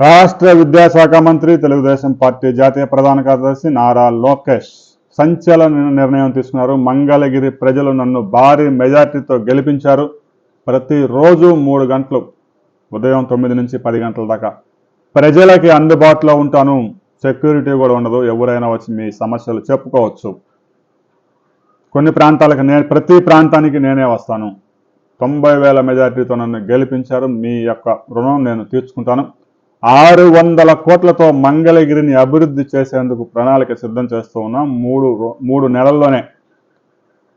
రాష్ట్ర విద్యాశాఖ మంత్రి తెలుగుదేశం పార్టీ జాతీయ ప్రధాన కార్యదర్శి నారా లోకేష్ సంచలన నిర్ణయం తీసుకున్నారు. మంగళగిరి ప్రజలు నన్ను భారీ మెజార్టీతో గెలిపించారు. ప్రతిరోజు మూడు గంటలు ఉదయం తొమ్మిది నుంచి పది గంటల దాకా. ప్రజలకి అందుబాటులో ఉంటాను. సెక్యూరిటీ కూడా ఉండదు. ఎవరైనా వచ్చి మీ సమస్యలు చెప్పుకోవచ్చు. కొన్ని ప్రాంతాలకు నేను ప్రతి ప్రాంతానికి నేనే వస్తాను. తొంభై వేల మెజార్టీతో నన్ను గెలిపించారు. మీ యొక్క రుణం నేను తీర్చుకుంటాను. ఆరు వందల కోట్లతో మంగళగిరిని అభివృద్ధి చేసేందుకు ప్రణాళిక సిద్ధం చేస్తూ ఉన్నాం మూడు రో- మూడు నెలల్లోనే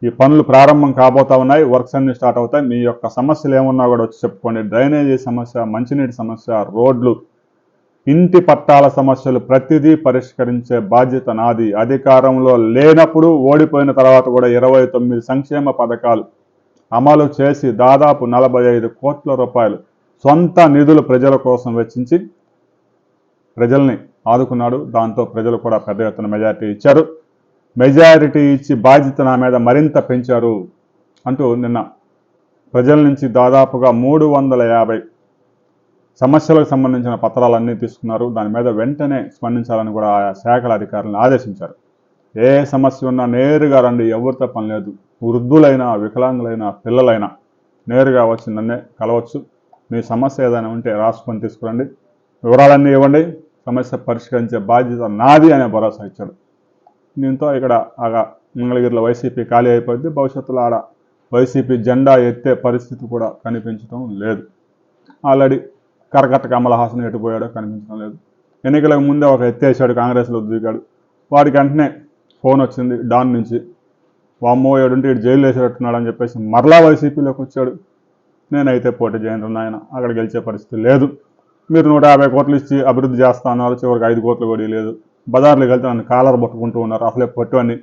ఈ పనులు ప్రారంభం కాబోతా ఉన్నాయి. వర్క్స్ అన్ని స్టార్ట్ అవుతాయి. మీ యొక్క సమస్యలు ఏమున్నా కూడా వచ్చి చెప్పుకోండి. డ్రైనేజీ సమస్య మంచినీటి సమస్య రోడ్లు ఇంటి పట్టాల సమస్యలు ప్రతిదీ పరిష్కరించే బాధ్యత నాది. అధికారంలో లేనప్పుడు ఓడిపోయిన తర్వాత కూడా ఇరవై తొమ్మిది సంక్షేమ పథకాలు అమలు చేసి దాదాపు నలభై ఐదు కోట్ల రూపాయలు సొంత నిధులు ప్రజల కోసం వెచ్చించి ప్రజల్ని ఆదుకున్నాడు. దాంతో ప్రజలు కూడా పెద్ద ఎత్తున మెజారిటీ ఇచ్చారు. మెజారిటీ ఇచ్చి బాధ్యత నా మీద మరింత పెంచారు అంటూ నిన్న ప్రజల నుంచి దాదాపుగా మూడు వందల యాభై సమస్యలకు సంబంధించిన పత్రాలన్నీ తీసుకున్నారు. దాని మీద వెంటనే స్పందించాలని కూడా ఆయా శాఖల అధికారులను ఆదేశించారు. ఏ సమస్య ఉన్నా నేరుగా రండి. ఎవరితో పని లేదు. వృద్ధులైనా వికలాంగులైనా పిల్లలైనా నేరుగా వచ్చి నన్నే కలవచ్చు. మీ సమస్య ఏదైనా ఉంటే రాసుకొని తీసుకురండి. వివరాలన్నీ ఇవ్వండి. సమస్య పరిష్కరించే బాధ్యత నాది అనే భరోసా ఇచ్చాడు. దీంతో ఇక్కడ ఆగా మంగళగిరిలో వైసీపీ ఖాళీ అయిపోయింది. భవిష్యత్తులో ఆడ వైసీపీ జెండా ఎత్తే పరిస్థితి కూడా కనిపించడం లేదు. ఆల్రెడీ కరకట్ట కమల హాసన్ ఎటుపోయాడో కనిపించడం లేదు. ఎన్నికలకు ముందే ఒక ఎత్తేసాడు కాంగ్రెస్లో దిగాడు. వాడికి వెంటనే ఫోన్ వచ్చింది డాన్ నుంచి. వామ్మో ఏడుంటే ఇటు జైలు వేసేటట్టున్నాడు అని చెప్పేసి మరలా వైసీపీలోకి వచ్చాడు. నేనైతే పోటీ చేయను నాయన అక్కడ గెలిచే పరిస్థితి లేదు. మీరు నూట యాభై కోట్లు ఇచ్చి అభివృద్ధి చేస్తా అన్నారు చివరికి ఐదు కోట్లు కూడా లేదు బజార్లోకి వెళ్తే నన్ను కాలర్ పట్టుకుంటూ ఉన్నారు. అసలే పట్టు అని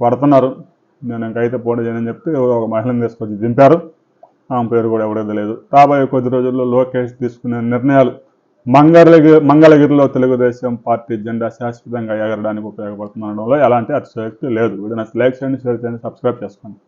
పడుతున్నారు నేను ఇంకైతే పోటీ చేయనని చెప్తే ఒక మహిళను తీసుకొచ్చి దింపారు. ఆమె పేరు కూడా ఎవడేది లేదు రాబోయే కొద్ది రోజుల్లో లోకేష్ తీసుకునే నిర్ణయాలు మంగళగిరి మంగళగిరిలో తెలుగుదేశం పార్టీ జెండా శాశ్వతంగా ఎగరడానికి ఉపయోగపడుతుందనడంలో ఎలాంటి అతిశయోక్తి లేదు. వీడియో నచ్చి లైక్ చేయండి షేర్ చేయండి సబ్స్క్రైబ్ చేసుకోండి.